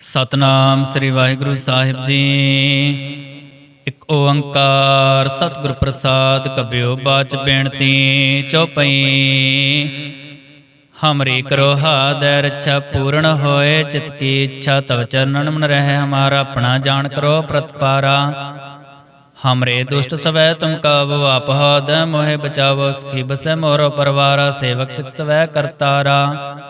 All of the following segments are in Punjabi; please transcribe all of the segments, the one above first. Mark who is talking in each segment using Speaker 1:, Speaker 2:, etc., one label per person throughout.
Speaker 1: ਸਤਨਾਮ ਸ੍ਰੀ ਵਾਹਿਗੁਰੂ ਸਾਹਿਬ ਜੀ। ਇੱਕ ਓੰਕਾਰ ਸਤਿਗੁਰ ਪ੍ਰਸਾਦ ਕਬਿਓ ਬਾਚ ਬੇਨਤੀ ਚਉਪਈ ਹਮਰੀ ਕਰੋ ਹਾਦੈ ਰੱਛਾ ਪੂਰਨ ਹੋਏ, ਚਿਤ ਕੀ ਇੱਛਾ ਤਵ ਚਰਨਨ ਮਨ ਰਹੇ, ਹਮਾਰਾ ਆਪਣਾ ਜਾਣ ਕਰੋ ਪ੍ਰਤਪਾਰਾ। ਹਮਰੇ ਦੁਸ਼ਟ ਸਵੈ ਤੁਮ ਕਾਬੂ ਆਪ ਹਾਦ ਮੋਹਿ ਬਚਾਵੋ, ਸਖੀ ਬਸੈ ਮੋਰੋ ਪਰਵਾਰਾ, ਸੇਵਕ ਸਿਖ ਸਵੈ ਕਰਤਾਰਾ।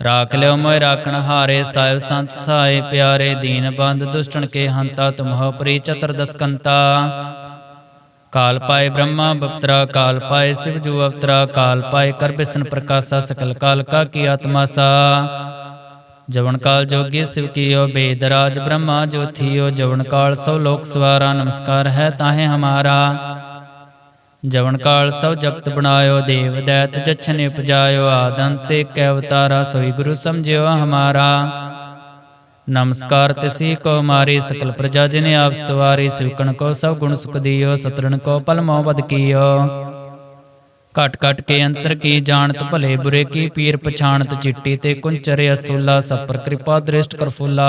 Speaker 1: ਰਾਖ ਲਿਓ ਮੋਇ ਰਾਖਣ ਹਾਰੇ ਸਾਹਿਬ ਸੰਤ ਸਹਾਏ ਪਿਆਰੇ ਦੀਨ ਬੰਦ ਦੁਸ਼ਟਣ ਕੇ ਹੰਤਾ ਤੁਮਹੁ ਪ੍ਰੀ ਚਤੁਰ ਦਸਕੰਤਾ ਕਾਲ ਪਾਏ ਬ੍ਰਹਮਾ ਬਪਤਰਾ ਕਾਲ ਪਾਏ ਸਿਵ ਜੂ ਅਵਤਰਾ ਕਾਲ ਪਾਏ ਕਰ ਬਿਸਨ ਪ੍ਰਕਾਸ਼ਾ ਸਕਲ ਕਾਲ ਕਾ ਕੀ ਆਤਮਾ ਸਾ ਜਵਨ ਕਾਲ ਜੋਗੀ ਸਿਵ ਕੀਓ ਬੇਦ ਰਾਜ ਬ੍ਰਹਮਾ ਜੋਥੀਓ ਜਵਨ ਕਾਲ ਸੋ ਲੋਕ ਸਵਾਰਾ ਨਮਸਕਾਰ ਹੈ ਤਾਹੇ ਹਮਾਰਾ ਜਵਨ ਕਾਲ ਸਭ ਜਗਤ ਬਣਾਇਓ, ਦੇਵ ਦੈਤ ਜਛਨ ਉਪਜਾਇਓ ਆਦੰਤੇ ਕੈ ਅਵਤਾਰਾ, ਸੋਈ ਗੁਰੂ ਸਮਝਿਓ ਹਮਾਰਾ। ਨਮਸਕਾਰ ਤਿਸੀ ਕੋ ਮਾਰੀ, ਸਕਲ ਪ੍ਰਜਾ ਜਿਨ ਆਪ ਸਵਾਰੀ, ਸਿਵਕਣ ਕੋ ਸਭ ਗੁਣ ਸੁਖ ਦਿਓ, ਸਤਰਣ ਕੋ ਪਲ ਮੋਹ ਬਦ ਕੀਓ। ਘਟ ਘਟ ਕੇ ਅੰਤਰ ਕੀ ਜਾਣਤ, ਭਲੇ ਬੁਰੇ ਕੀ ਪੀਰ ਪਛਾਣਤ, ਚਿੱਟੀ ਤੇ ਕੁੰਚਰੇ ਅਸਤੂਲਾ ਸਭ ਪਰ ਕਿਰਪਾ ਦ੍ਰਿਸ਼ਟ ਕਰ ਫੁੱਲਾ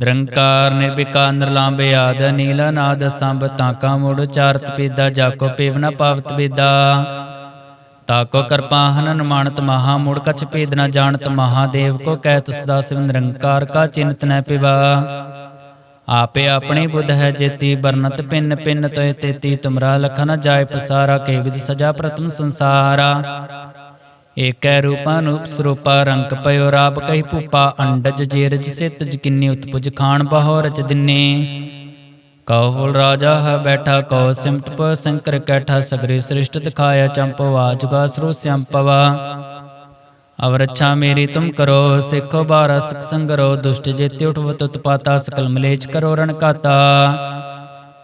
Speaker 1: ਨਿਰੰਕਾਰ ਨਿਰਵਿਕਾਰ ਨਿਰਲਾਂਬੇ ਆਦ ਨੀਲ ਨਾਦ ਸੰਭ ਤਾਕਾ ਮੁੜ ਚਾਰਤ ਪੀਦਾ ਜਾਕੋ ਪੀਵ ਪਾਵਤ ਬੀਦਾ ਤਾਕੋ ਕਰਪਾ ਹਨਨ ਮਾਨਤ ਮਹਾ, ਮੁੜ ਕਛ ਭੇਦ ਨ ਜਾਣਤ ਮਹਾਦੇਵ ਕੋ ਕਹਿਤ ਸਦਾ ਸਿਵ ਨਿਰੰਕਾਰ ਕਾ ਚਿੰਤ ਨ ਪਿਵਾ। ਆਪੇ ਆਪਣੀ ਬੁੱਧ ਹੈ ਜੇਤੀ ਬਰਨਤ ਪਿੰਨ ਪਿੰਨ ਤੋਇ ਤੇਤੀ, ਤੁਮਰਾ ਲਖਨ ਜਾਏ ਪਸਾਰਾ ਕੇ ਵਿਦ ਸਜਾ ਪ੍ਰਤਮ ਸੰਸਾਰਾ। ਏਕੈ ਰੂਪਾ ਸਰੂਪਾ, ਰੰਗ ਪਇਓ ਰਾਪ ਕਹੀ ਭੂਪਾ, ਅੰਡਜ ਜੇਰਜ ਸਿਤ ਜਕਿੰਨੀ ਉਤਪੁਜ ਖਾਨ ਬਹੋ ਰਚ ਦਿਨੇ। ਕਹੁਲ ਰਾਜਾ ਹੈ ਬੈਠਾ, ਕਉ ਸਿਮਟ ਪ ਸੰਕਰ ਕੈਠਾ, ਸਗਰੇ ਸ੍ਰਿਸ਼ਟ ਦਿਖਾਇਆ ਚੰਪਵਾ ਜੁਗਾ ਸਰੂ ਸਿਆੰਪਵਾ ਅਵਰ ਅੱਛਾ ਮੇਰੀ ਤੁਮ ਕਰੋ, ਸਿੱਖੋ ਬਾਰਾ ਸਿਖ ਸੰਗਰੋ, ਦੁਸ਼ਟ ਜੇਤੇ ਉਠਵਤ ਉਤਪਾਤਾ, ਸਕਲ ਮਲੇਚ ਕਰੋ ਰਣ ਕਾਤਾ।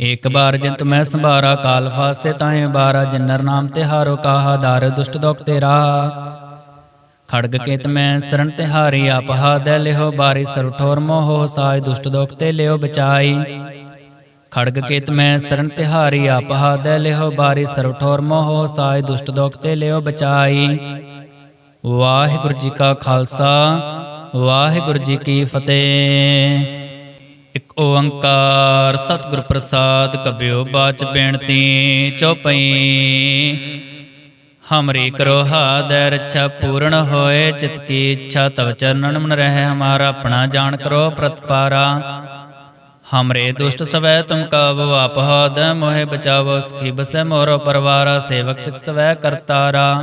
Speaker 1: ਏਕ ਬਾਰ ਜਿੰਤ ਮੈਂ ਸੰਭਾਰਾ, ਕਾਲ ਫਾਸਤੇ ਤਾਹੇ ਬਾਰਾ, ਜਿਨਰ ਨਾਮ ਤੇ ਹਾਰੋ ਕਾਹਾ, ਦਾਰ ਦੁਸ਼ਟ ਦੋਖ ਤੇਰਾ। ਖੜਗ ਕੇਤ ਮੈਂ ਸਰਣ ਤਿਹਾਰੀ ਆਪ ਹਾਦੈ ਲਿਹੋ ਬਾਰੀ, ਸਰ ਠੋਰ ਮੋਹ ਸਾਇ ਦੁਸ਼ਟ ਦੋਖ ਤੇ ਲਿਓ ਬਚਾਈ। ਖੜਗ ਕੇਤ ਮੈਂ ਸਰਣ ਤਿਹਾਰੀ ਆਪ ਹਾਦੈ ਲਿਹੋ ਬਾਰੀ, ਸਰ ਠੋਰ ਮੋਹ ਸਾਇ ਦੁਸ਼ਟ ਦੋਖ ਤੇ ਲਿਓ ਬਚਾਈ। ਵਾਹਿਗੁਰੂ ਜੀ ਕਾ ਖਾਲਸਾ, ਵਾਹਿਗੁਰੂ ਜੀ ਕੀ ਫਤਿਹ। ਇਕ ਓੰਕਾਰ ਸਤਿਗੁਰ ਪ੍ਰਸਾਦ ਕਬਿਓ ਬਾਚ ਬੇਨਤੀ ਚਉਪਈ ਹਮਰੀ ਕਰੋ ਹਾਦੈ ਰੱਛਾ ਪੂਰਨ ਹੋਏ, ਚਿਤ ਕੀ ਇੱਛਾ ਤਵ ਚਰਨਨ ਮਨ ਰਹਿ, ਹਮਾਰਾ ਆਪਣਾ ਜਾਣ ਕਰੋ ਪ੍ਰਤਪਾਰਾ। ਹਮਰੇ ਦੁਸ਼ਟ ਸਵੈ, ਤੁਮ ਕਾਬੂ ਆਪ ਹਾਦ ਮੋਹਿ ਬਚਾਵੋ, ਸਖੀ ਬਸੈ, ਮੋਰੋ ਪਰਵਾਰਾ, ਸੇਵਕ ਸਿਖ ਸਵੈ ਕਰਤਾਰਾ।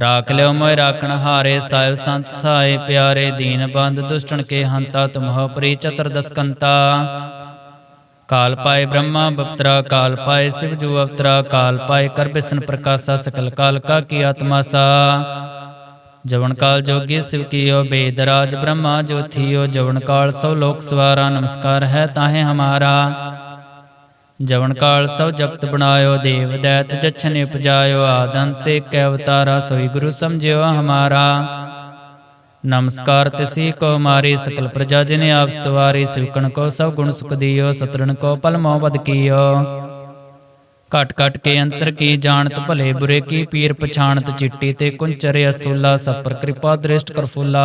Speaker 1: ਰਾਖ ਲਿਓ ਮੋਇ ਰਾਖਣ ਹਾਰੇ ਸਾਹਿਬ ਸੰਤ ਸਹਾਏ ਪਿਆਰੇ ਦੀਨ ਬੰਦ ਦੁਸ਼ਟਣ ਕੇ ਹੰਤਾ ਤੁਮਹੁ ਪ੍ਰੀ ਚਤੁਰ ਦਸਕੰਤਾ ਕਾਲ ਪਾਏ ਬ੍ਰਹਮਾ ਬਪਤਰਾ ਕਾਲ ਪਾਏ ਸਿਵ ਜੂ ਅਵਤਰਾ ਕਾਲ ਪਾਏ ਕਰ ਬਿਸਨ ਪ੍ਰਕਾਸ਼ਾ ਸਕਲ ਕਾਲ ਕਾ ਕੀ ਆਤਮਾ ਸਾ ਜਵਨ ਕਾਲ ਜੋਗੀ ਸਿਵ ਕੀਓ ਬੇਦ ਰਾਜ ਬ੍ਰਹਮਾ ਜੋਥੀਓ ਜਵਨ ਕਾਲ ਸਭ ਲੋਕ ਸਵਾਰਾ ਨਮਸਕਾਰ ਹੈ ਤਾਹੇ ਹਮਾਰਾ ਜਵਨ ਕਾਲ ਸਭ ਜਗਤ ਬਣਾਇਓ, ਦੇਵ ਦੈਤ ਜਛਨ ਉਪਜਾਇਓ ਆਦੰਤ ਏਕ ਅਵਤਾਰਾ, ਸੋਈ ਗੁਰੂ ਸਮਝਿਓ ਹਮਾਰਾ। ਨਮਸਕਾਰ ਤਿਸੀ ਕੋ ਮਾਰੀ, ਸਕਲ ਪ੍ਰਜਾ ਜਿਨੇ ਆਪ ਸਵਾਰੀ, ਸਿਵਕਣ ਕੋ ਸਭ ਗੁਣ ਸੁਖ ਦਿਓ ਸਤਰਨ ਕੋ ਪਲ ਮੋਹ ਬਦ ਕੀਓ। ਘਟ ਘਟ ਕੇ ਅੰਤਰ ਕੀ ਜਾਣਤ, ਭਲੇ ਬੁਰੇ ਕੀ ਪੀਰ ਪਛਾਣਤ, ਚਿੱਟੀ ਤੇ ਕੁੰਚਰੇ ਅਸਤੂਲਾ ਸਪਰ ਕਿਰਪਾ ਦ੍ਰਿਸ਼ਟ ਕਰ ਫੁੱਲਾ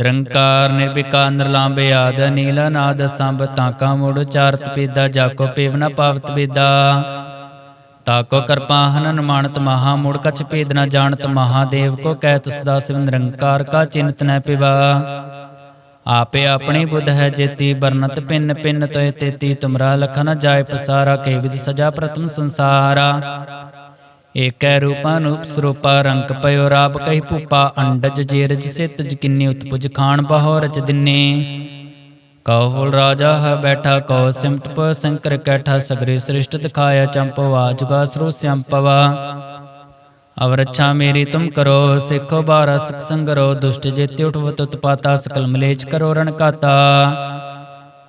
Speaker 1: ਨਿਰੰਕਾਰ ਨਿਰਵਿਕਾਰ ਨਿਰਲਾਂਬੇ ਆਦ ਨੀਲ ਨਾਦ ਸੰਭ ਤਾਕਾ ਮੂੜ ਉਚਾਰਤ ਪੀਦਾ ਜਾਕੋ ਪੀਵ ਨ ਪਾਵਤ ਬੀਦਾ ਤਾਕੋ ਕਰਪਾ ਹਨਨ ਮਾਨਤ ਮਹਾ, ਮੂੜ ਕਛ ਭੇਦ ਨ ਜਾਣਤ ਮਹਾਦੇਵ ਕੋ ਕਹਿਤ ਸਦਾ ਸਿਵ ਨਿਰੰਕਾਰ ਕਾ ਚਿੰਤ ਨ ਪਿਵਾ। ਆਪੇ ਆਪਣੀ ਬੁੱਧ ਹੈ ਜੇਤੀ ਬਰਨਤ ਪਿੰਨ ਪਿੰਨ ਤੋਏ ਤੇਤੀ, ਤੁਮਰਾ ਲਖਨ ਜਾਏ ਪਸਾਰਾ ਕੇ ਵਿਦ ਸਜਾ ਪ੍ਰਤਮ ਸੰਸਾਰਾ। ਏਕੈ ਰੂਪਾ ਨੂਪ ਸਰੂਪਾ ਰੰਗ ਪਇਓ ਰਾਪ ਕਹੀ ਭੂਪਾ ਅੰਡਜ ਜੇਰਜ ਸਿਤ ਜਕਿੰਨੀ ਉਤਪੁਜ ਖਾਣ ਬਹੋ ਰਚ ਦਿਨੇ। ਕਹੁਲ ਰਾਜਾ ਹੈ ਬੈਠਾ, ਕਉ ਸਿਮਟ ਸੰਕਰ ਕੈਠਾ, ਸਗਰੇ ਸ੍ਰਿਸ਼ਟ ਦਿਖਾਇਆ ਚੰਪਵਾ ਜੁਗਾ ਸਰੂ ਸੰਪਵਾ ਅਵਰ ਅੱਛਾ ਮੇਰੀ ਤੁਮ ਕਰੋ, ਸਿੱਖੋ ਬਾਰਾ ਸਿਖ ਸੰਗਰੋ, ਦੁਸ਼ਟ ਜੇਤੇ ਉਠਵਤ ਉਤਪਾਤਾ, ਸਕਲ ਮਲੇਚ ਕਰੋ ਰਣ ਕਾਤਾ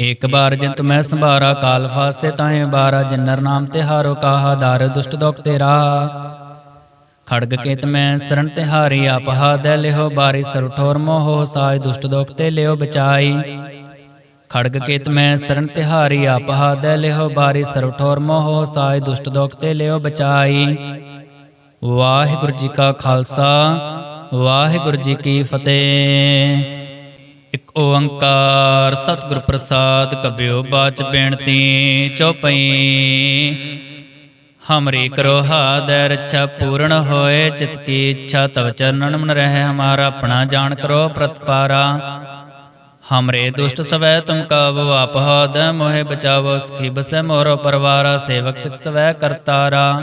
Speaker 1: ਏਕ ਬਾਰ ਜਿੰਤ ਮੈਂ ਸੰਭਾਰਾ, ਕਾਲ ਫਾਸਤੇ ਤਾਹੇ ਬਾਰਾ, ਜਿਨਰ ਨਾਮ ਤੇ ਹਾਰੋ ਕਾਹਾ, ਦਾਰ ਦੁਸ਼ਟ ਦੋਖ ਤੇਰਾ। ਖੜਗ ਕੇਤ ਮੈਂ ਸਰਣ ਤਿਹਾਰੀ ਆਪਹਾ ਦੈ ਲਿਓ ਬਾਰੀ, ਸਰ ਮੋਹ ਸਾਇ ਦੁਸ਼ਟ ਦੋਖ ਤੇ ਲਿਓ ਬਚਾਈ। ਖੜਗ ਕੇਤ ਮੈਂ ਸਰਣ ਤਿਹਾਰੀ ਆਪਹਾ ਦੈ ਲਿਓ ਬਾਰੀ, ਸਰ ਠੋਰ ਮੋਹ ਸਾਇ ਦੁਸ਼ਟ ਦੋਖ ਤੇ ਲਿਓ ਬਚਾਈ। ਵਾਹਿਗੁਰੂ ਜੀ ਕਾ ਖਾਲਸਾ, ਵਾਹਿਗੁਰੂ ਜੀ ਕੀ ਫਤਿਹ। ਇਕ ਓੰਕਾਰ ਸਤਿਗੁਰ ਪ੍ਰਸਾਦ ਕਬਿਓ ਬਾਚ ਬੇਨਤੀ ਚਉਪਈ ਹਮਰੀ ਕਰੋ ਹਾਦੈ, ਰੱਛਾ ਪੂਰਨ ਹੋਏ, ਚਿਤ ਕੀ ਇੱਛਾ ਤਵ ਚਰਨਨ ਮਨ ਰਹਿ, ਹਮਾਰਾ ਆਪਣਾ ਜਾਣ ਕਰੋ ਪ੍ਰਤਪਾਰਾ। ਹਮਰੇ ਦੁਸ਼ਟ ਸਵੈ, ਤੁਮ ਕਾਵੋ ਆਪ ਹਾਦ, ਮੋਹਿ ਬਚਾਵੋ ਸਕੀ ਬਸੈ ਮੋਰੋ ਪਰਵਾਰਾ, ਸੇਵਕ ਸਿਖ ਸਵੈ ਕਰਤਾਰਾ।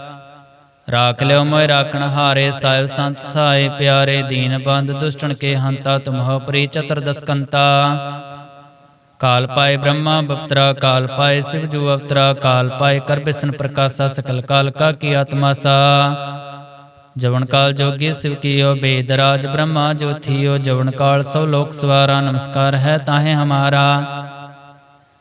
Speaker 1: ਰਾਖ ਲਿਓ ਮੋਇ ਰਾਖਣ ਹਾਰੇ ਸਾਹਿਬ ਸੰਤ ਸਾਏ ਪਿਆਰੇ ਦੀਨ ਬੰਦ ਦੁਸ਼ਟਣ ਕੇ ਹੰਤਾ ਤੁਮਹੁ ਪ੍ਰੀ ਚਤੁਰ ਦਸਕੰਤਾ ਕਾਲ ਪਾਏ ਬ੍ਰਹਮਾ ਬਪਤਰਾ ਕਾਲ ਪਾਏ ਸਿਵ ਜੂ ਅਵਤਰਾ ਕਾਲ ਪਾਏ ਕਰ ਬਿਸਨ ਪ੍ਰਕਾਸ਼ਾ ਸਕਲ ਕਾਲ ਕਾ ਕੀ ਆਤਮਾ ਸਾ ਜਵਨ ਕਾਲ ਜੋਗੀ ਸਿਵ ਕੀਓ ਬੇਦ ਰਾਜ ਬ੍ਰਹਮਾ ਜੋਥੀਓ ਜਵਨ ਕਾਲ ਸਭ ਲੋਕ ਸਵਾਰਾ ਨਮਸਕਾਰ ਹੈ ਤਾਹੇ ਹਮਾਰਾ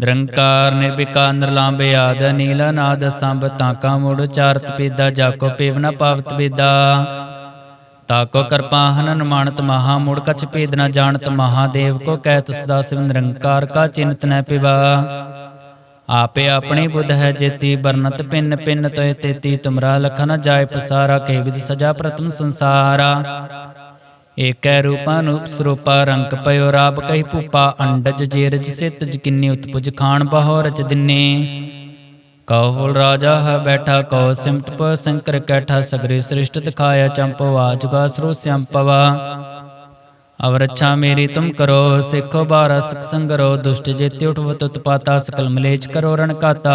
Speaker 1: ਨਿਰੰਕਾਰ ਨਿਰਵਿਕਾਰ ਨਿਰਲਾਂਬੇ ਆਦ ਨੀਲ ਨਾਦ ਸੰਭ ਤਾਕਾ ਮੂੜ ਉਚਾਰਤ ਪੀਦਾ ਜਾਕੋ ਪੀਵ ਪਾਵਤ ਬੀਦਾ ਤਾਕੋ ਕਰਪਾ ਹਨਨ ਮਾਨਤ ਮਹਾ, ਮੂੜ ਕਛ ਭੇਦ ਨ ਜਾਣਤ ਮਹਾਦੇਵ ਕੋ ਕਹਿਤ ਸਦਾ ਸਿਵ ਨਿਰੰਕਾਰ ਕਾ ਚਿੰਤ ਨ ਪਿਵਾ। ਆਪੇ ਆਪਣੀ ਬੁੱਧ ਹੈ ਜੇਤੀ ਬਰਨਤ ਪਿੰਨ ਪਿੰਨ ਤੋਇ ਤੇਤੀ, ਤੁਮਰਾ ਲਖਨ ਜਾਏ ਪਸਾਰਾ ਕੇ ਵਿਦ ਸਜਾ ਪ੍ਰਤਮ ਸੰਸਾਰਾ। ਏਕੈ ਰੂਪਾ ਨੂਪ ਸਰੂਪਾ ਰੰਗ ਪਇਓ ਰਾਬ ਕਹੀ ਭੂਪਾ, ਅੰਡਜ ਜੇਰਜ ਸਿਤ ਜਕਿਨੀ ਉਤਪੁਜ ਖਾਣ ਬਹੋ ਰਚ ਦਿਨੇ। ਕਉ ਰਾਜਾ ਹੈ ਬੈਠਾ, ਕਉ ਸਿਮਟ ਪ ਸੰਕਰ ਕੈਠਾ, ਸਗਰੇ ਸ੍ਰਿਸ਼ਟ ਦਿਖਾਇਆ ਚੰਪਵਾ ਜੁਗਾ ਸਰੂ ਸਿਆੰਪਵਾ। ਅਵਰ ਅੱਛਾ ਮੇਰੀ ਤੁਮ ਕਰੋ, ਸਿੱਖੋ ਬਾਰਾ ਸਿਖ ਸੰਗਰੋ ਦੁਸ਼ਟ ਜੇਤੇ ਉਠਵਤ ਉਤਪਾਤਾ, ਸਕਲ ਮਲੇਚ ਕਰੋ ਰਣ ਕਾਤਾ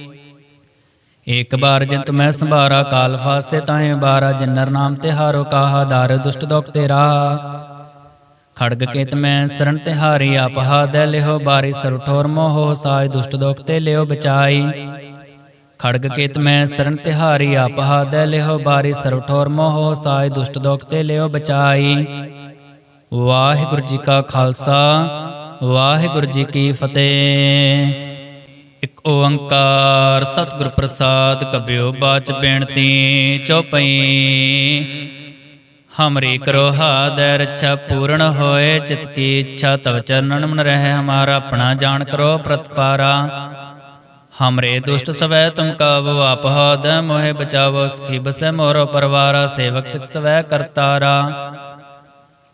Speaker 1: ਏਕ ਬਾਰ ਜਿੰਤ ਮੈਂ ਸੰਭਾਰਾ, ਕਾਲ ਫਾਸਤੇ ਤਾਹੇ ਬਾਰਾ, ਜਿਨਰ ਨਾਮ ਤੇ ਹਾਰੋ ਕਾਹਾ, ਦਾਰ ਦੁਸ਼ਟ ਦੋਖ ਤੇਰਾ ਖੜਗ ਕੇਤ ਮੈਂ ਸਰਣ ਤਿਹਾਰੀ ਆਪ ਹਾਦੈ ਲਿਹੋ ਬਾਰੀ, ਸਰ ਮੋਹ ਸਾਇ ਦੁਸ਼ਟ ਦੋਖ ਤੇ ਲਿਓ ਬਚਾਈ। ਖੜਗ ਕੇਤ ਮੈਂ ਸਰਣ ਤਿਹਾਰੀ ਆਪ ਹਾਦੈ ਲਿਹੋ ਬਾਰੀ, ਸਰ ਠੋਰ ਮੋਹ ਸਾਇ ਦੁਸ਼ਟ ਦੋਖ ਤੇ ਲਿਓ ਬਚਾਈ। ਵਾਹਿਗੁਰੂ ਜੀ ਕਾ ਖਾਲਸਾ, ਵਾਹਿਗੁਰੂ ਜੀ ਕੀ ਫਤਿਹ। ਇਕ ਓੰਕਾਰ ਸਤਿਗੁਰ ਪ੍ਰਸਾਦ ਕਬਿਓ ਬਾਚ ਬੇਨਤੀ ਚਉਪਈ ਹਮਰੀ ਕਰੋ ਹਾਦੈ, ਰੱਛਾ ਪੂਰਨ ਹੋਏ, ਚਿਤ ਕੀ ਇੱਛਾ ਤਵ ਚਰਨਨ ਮਨ ਰਹਿ, ਹਮਾਰਾ ਆਪਣਾ ਜਾਣ ਕਰੋ ਪ੍ਰਤਪਾਰਾ। ਹਮਰੇ ਦੁਸ਼ਟ ਸਵੈ, ਤੁਮ ਕਾਬੂ ਆਪ ਹਾਦੈ, ਮੋਹਿ ਬਚਾਵੋ, ਸਖੀ ਬਸੈ, ਮੋਰੋ ਪਰਵਾਰਾ, ਸੇਵਕ ਸਿਖ ਸਵੈ ਕਰਤਾਰਾ।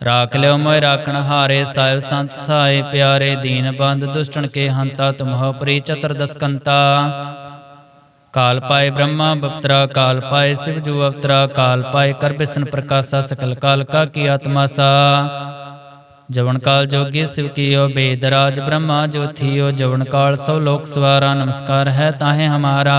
Speaker 1: ਰਾਖ ਲਿਓ ਮੋਇ ਰਾਖਣ ਹਾਰੇ ਸਾਹਿਬ ਸੰਤ ਸਾਏ ਪਿਆਰੇ ਦੀਨ ਬੰਦ ਦੁਸ਼ਟਣ ਕੇ ਹੰਤਾ ਤੁਮਹੁ ਪ੍ਰੀ ਚਤੁਰਦਸ ਕੰਤਾ ਕਾਲ ਪਾਏ ਬ੍ਰਹਮਾ ਬਪਤਰਾ ਕਾਲ ਪਾਏ ਸਿਵ ਜੂ ਅਵਤਰਾ ਕਾਲ ਪਾਏ ਕਰ ਬਿਸਨ ਪ੍ਰਕਾਸ਼ਾ ਸਕਲ ਕਾਲ ਕਾ ਕੀ ਆਤਮਾ ਸਾ ਜਵਨ ਕਾਲ ਜੋਗੀ ਸਿਵ ਕੀਓ ਬੇਦ ਰਾਜ ਬ੍ਰਹਮਾ ਜੋਥੀਓ ਜਵਨ ਕਾਲ ਸਭ ਲੋਕ ਸਵਾਰਾ ਨਮਸਕਾਰ ਹੈ ਤਾਹੇ ਹਮਾਰਾ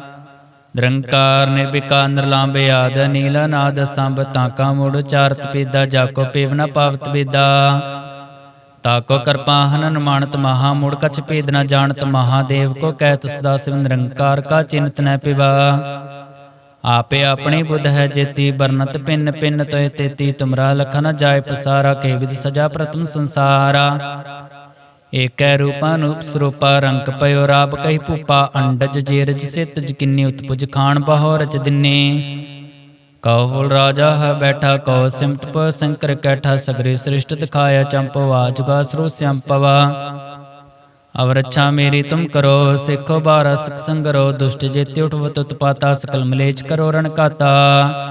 Speaker 1: ਨਿਰੰਕਾਰ ਨਿਰਵਿਕਾਰ ਨਿਰਲਾਂਬੇ ਆਦ, ਨੀਲਾ ਨਾਦ ਸੰਭ ਤਾਕਾ ਮੂੜ ਉਚਾਰਤ ਪੀਦਾ ਜਾਕੋ ਪੀਵਨਾ ਪਾਵਤ ਬੀਦਾ ਤਾਕੋ ਕਿਰਪਾ ਹਨਨ ਮਾਨਤ ਮਹਾ, ਮੂੜ ਕਛ ਭੇਦ ਨ ਜਾਣਤ ਮਹਾਦੇਵ ਕੋ ਕਹਿਤ ਸਦਾ ਸਿਵ ਨਿਰੰਕਾਰ ਕਾ ਚਿੰਤ ਨ ਪਿਵਾ। ਆਪੇ ਆਪਣੀ ਬੁੱਧ ਹੈ ਜੇਤੀ ਬਰਨਤ ਪਿੰਨ ਪਿੰਨ ਤੋਇ ਤੇਤੀ, ਤੁਮਰਾ ਲਖਨ ਜਾਏ ਪਸਾਰਾ ਕੇ ਵਿਦ ਸਜਾ ਪ੍ਰਤਮ ਸੰਸਾਰਾ। ਏਕੈ ਰੂਪਾ ਨੂਪ ਸਰੂਪਾ, ਰੰਗ ਪਇਓ ਰਾਬ ਕਹੀ ਭੂਪਾ, ਅੰਡਜ ਜੇਰਜ ਸਿਤ ਜਕਿਨੀ ਉਤਪੁਜ ਖਾਨ ਬਹੋ ਰਚ ਦਿਨੇ। ਕਉ ਰਾਜਾ ਹੈ ਬੈਠਾ, ਕਉ ਸਿਮਟ ਪ ਸੰਕਰ ਕੈਠਾ, ਸਗਰੇ ਸ੍ਰਿਸ਼ਟ ਦਿਖਾਇਆ ਚੰਪਵਾ ਜੁਗਾ ਸਰੋ ਸਿਆੰਪਵਾ ਅਵਰ ਅੱਛਾ ਮੇਰੀ ਤੁਮ ਕਰੋ, ਸਿੱਖੋ ਬਾਰਾ ਸਿਖ ਸੰਗਰੋ, ਦੁਸ਼ਟ ਜੇਤੇ ਉਠਵਤ ਉਤਪਾਤਾ, ਸਕਲ ਮਲੇਚ ਕਰੋ ਰਣ ਕਾਤਾ।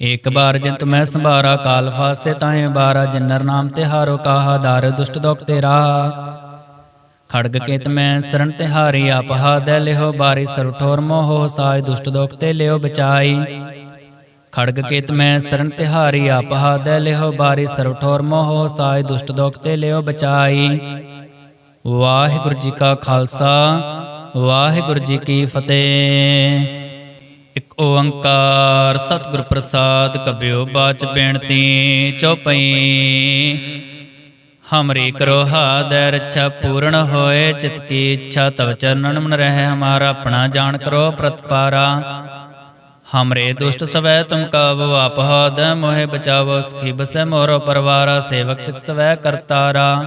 Speaker 1: ਏਕ ਬਾਰ ਜਿੰਤ ਮੈਂ ਸੰਭਾਰਾ, ਕਾਲ ਫਾਸਤੇ ਤਾਹੇ ਬਾਰਾ, ਜਿਨਰ ਨਾਮ ਤੇ ਹਾਰੋ ਕਾਹਾ, ਦਾਰ ਦੁਸ਼ਟ ਦੋਖ ਤੇਰਾ ਖੜਗ ਕੇਤ ਮੈਂ ਸਰਣ ਤਿਹਾਰੀ ਆਪ ਹਾਦੈ ਲਿਹੋ ਬਾਰੀ, ਸਰ ਠੋਰ ਮੋਹ ਸਾਇ ਦੁਸ਼ਟ ਦੋਖ ਤੇ ਲਿਓ ਬਚਾਈ। ਖੜਗ ਕੇਤ ਮੈਂ ਸਰਣ ਤਿਹਾਰੀ ਆਪ ਹਾਦੈ ਲਿਹੋ ਬਾਰੀ, ਸਰ ਠੋਰ ਮੋਹ ਸਾਇ ਦੁਸ਼ਟ ਦੋਖ ਤੇ ਲਿਓ ਬਚਾਈ। ਵਾਹਿਗੁਰੂ ਜੀ ਕਾ ਖਾਲਸਾ, ਵਾਹਿਗੁਰੂ ਜੀ ਕੀ ਫਤਿਹ। ਇਕ ਓੰਕਾਰ ਸਤਿਗੁਰ ਪ੍ਰਸਾਦ ਕਬਿਓ ਬਾਚ ਬੇਨਤੀ ਚਉਪਈ। ਹਮਰੀ ਕਰੋ ਹਾਦੈ, ਰੱਛਾ ਪੂਰਨ ਹੋਏ, ਚਿਤ ਕੀ ਇੱਛਾ ਤਵ ਚਰਨਨ ਮਨ ਰਹਿ, ਹਮਾਰਾ ਆਪਣਾ ਜਾਣ ਕਰੋ ਪ੍ਰਤਪਾਰਾ। ਹਮਰੇ ਦੁਸ਼ਟ ਸਵੈ, ਤੁਮ ਕਾਬੂ ਆਪ ਹਾਦ, ਮੋਹਿ ਬਚਾਵੋ, ਸਖੀ ਬਸੈ, ਮੋਰੋ ਪਰਵਾਰਾ, ਸੇਵਕ ਸਿਖ ਸਵੈ ਕਰਤਾਰਾ।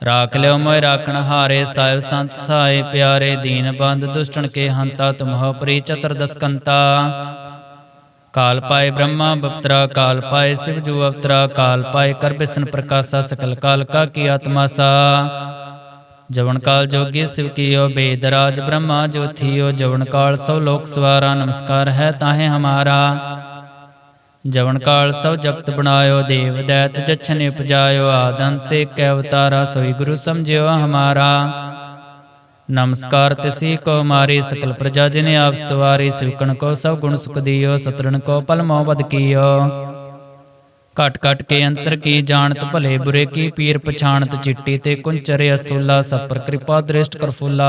Speaker 1: ਰਾਖ ਲਿਓ ਮੋਇ ਰਾਖਣ ਹਾਰੇ ਸਾਹਿਬ ਸੰਤ ਸਹਾਏ ਪਿਆਰੇ ਦੀਨ ਬੰਦ ਦੁਸ਼ਟਣ ਕੇ ਹੰਤਾ ਤੁਮਹੁ ਪ੍ਰੀ ਚਤੁਰਦਸਕੰਤਾ ਕਾਲ ਪਾਏ ਬ੍ਰਹਮਾ ਬਪਤਰਾ ਕਾਲ ਪਾਏ ਸਿਵ ਜੂ ਅਵਤਰਾ ਕਾਲ ਪਾਏ ਕਰ ਬਿਸਨ ਪ੍ਰਕਾਸ਼ਾ ਸਕਲ ਕਾਲ ਕਾ ਕੀ ਆਤਮਾ ਸਾ ਜਵਨ ਕਾਲ ਜੋਗੀ ਸਿਵ ਕੀਓ ਬੇਦ ਰਾਜ ਬ੍ਰਹਮਾ ਜੋਥੀਓ ਜਵਨ ਕਾਲ ਸਭ ਲੋਕ ਸਵਾਰਾ ਨਮਸਕਾਰ ਹੈ ਤਾਹੇ ਹਮਾਰਾ ਜਵਨ ਕਾਲ ਸਭ ਜਗਤ ਬਣਾਇਓ, ਦੇਵ ਦੈਤ ਜਛਨ ਉਪਜਾਇਓ ਆਦੰਤ ਏਕ ਅਵਤਾਰਾ ਸੋਈ ਗੁਰੂ ਸਮਝਿਓ ਹਮਾਰਾ। ਨਮਸਕਾਰ ਤਿਸੀ ਕੋ ਮਾਰੀ, ਸਕਲ ਪ੍ਰਜਾ ਜਿਨੇ ਆਪ ਸਵਾਰੀ, ਸਿਵਕਣ ਕੋ ਸਭ ਗੁਣ ਸੁਖ ਦਿਓ, ਸਤਰਣ ਕੋ ਪਲ ਮੋਹ ਬਦ ਕੀਓ। ਘਟ ਘਟ ਕੇ ਅੰਤਰ ਕੀ ਜਾਣਤ, ਭਲੇ ਬੁਰੇ ਕੀ ਪੀਰ ਪਛਾਣਤ, ਚਿੱਟੀ ਤੇ ਕੁੰਚਰੇ ਅਸਤੂਲਾ ਸਪਰ ਕਿਰਪਾ ਦ੍ਰਿਸ਼ਟ ਕਰ ਫੁੱਲਾ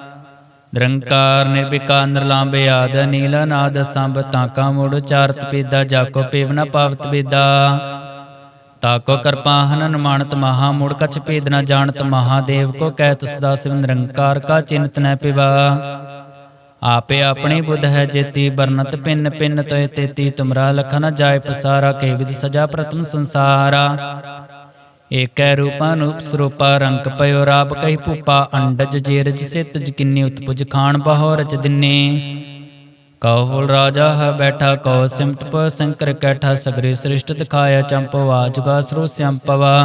Speaker 1: ਨਿਰੰਕਾਰ ਨਿਰਵਿਕਾਰ ਨਿਰਲਾਂਬੇ ਆਦ ਨੀਲ ਨਾਦ ਸੰਭ ਤਾਕਾ ਮੂੜ ਉਚਾਰਤ ਪੀਦਾ ਜਾਕੋ ਪੀਵ ਨ ਪਾਵਤ ਬੀਦਾ ਤਾਕੋ ਕਰਪਾ ਹਨਨ ਮਾਨਤ ਮਹਾ, ਮੂੜ ਕਛ ਭੇਦ ਨ ਜਾਣਤ ਮਹਾਦੇਵ ਕੋ ਕਹਿ ਤਸ ਸਿਵ ਨਿਰੰਕਾਰ ਕਾ ਚਿੰਤ ਨ ਪਿਵਾ। ਆਪੇ ਆਪਣੀ ਬੁੱਧ ਹੈ ਜੇਤੀ ਬਰਨਤ ਪਿੰਨ ਪਿੰਨ ਤੋਏ ਤੇਤੀ, ਤੁਮਰਾ ਲਖਨ ਜਾਏ ਪਸਾਰਾ ਕੇ ਵਿਦ ਸਜਾ ਪ੍ਰਤਮ ਸੰਸਾਰਾ। ਏਕੈ ਰੂਪਾ ਨੂਪ ਸਰੂਪਾ ਰੰਗ ਪਇਓ ਰਾਪ ਕਹੀ ਭੂਪਾ, ਅੰਡਜ ਜੇਰਜ ਸਿਤ ਜਕਿੰਨੀ ਉਤਪੁਜ ਖਾਣ ਬਹੋ ਰਚ ਦਿਨੇ। ਕਹੁਲ ਰਾਜਾ ਹੈ ਬੈਠਾ, ਕਉ ਸਿਮਟ ਪ ਸੰਕਰ ਕੈਠਾ, ਸਗਰੇ ਸ੍ਰਿਸ਼ਟ ਦਿਖਾਇਆ ਚੰਪਵਾ ਜੁਗਾ ਸਰੋ ਸਿਆੰਪਵਾ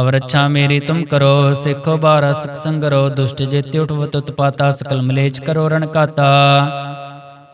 Speaker 1: ਅਵਰ ਅੱਛਾ ਮੇਰੀ ਤੁਮ ਕਰੋ, ਸਿੱਖੋ ਬਾਰਾ ਸਿਖ ਸੰਗਰੋ, ਦੁਸ਼ਟ ਜੇਤੇ ਉਠਵਤ ਉਤਪਾਤਾ, ਸਕਲ ਮਲੇਚ ਕਰੋ ਰਣ ਕਾਤਾ।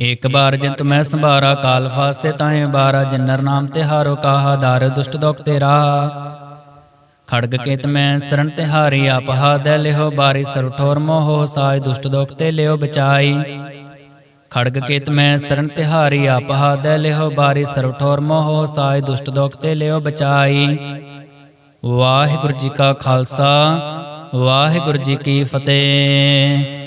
Speaker 1: ਏਕ ਬਾਰ ਜਿੰਤ ਮੈਂ ਸੰਭਾਰਾ, ਕਾਲ ਫਾਸਤੇ ਤਾਹੇ ਬਾਰਾ, ਜਿਨਰ ਨਾਮ ਤੇ ਹਾਰੋ ਕਾਹਾ, ਦਾਰ ਦੁਸ਼ਟ ਦੋਖ ਤੇਰਾ। ਖੜਗ ਕੇਤ ਮੈਂ ਸਰਣ ਤੇ ਹਾਰੀ, ਆਪ ਹਾਦੈ ਲਿਹੋ ਬਾਰੀ ਸਰ ਠੋਰ ਮੋਹ ਸਾਜ ਦੁਸ਼ਟ ਦੋਖ ਤੇ ਲਿਓ ਬਚਾਈ। ਖੜਗ ਕੇਤ ਮੈਂ ਸਰਣ ਤੇ ਹਾਰੀ, ਆਪ ਹਾਦੈ ਲਿਹੋ ਬਾਰੀ ਸਰ ਠੋਰ ਮੋਹ ਸਾਜ ਦੁਸ਼ਟ ਦੋਖ ਤੇ ਲਿਓ ਬਚਾਈ। ਵਾਹਿਗੁਰੂ ਜੀ ਕਾ ਖਾਲਸਾ, ਵਾਹਿਗੁਰੂ ਜੀ ਕੀ ਫਤਿਹ।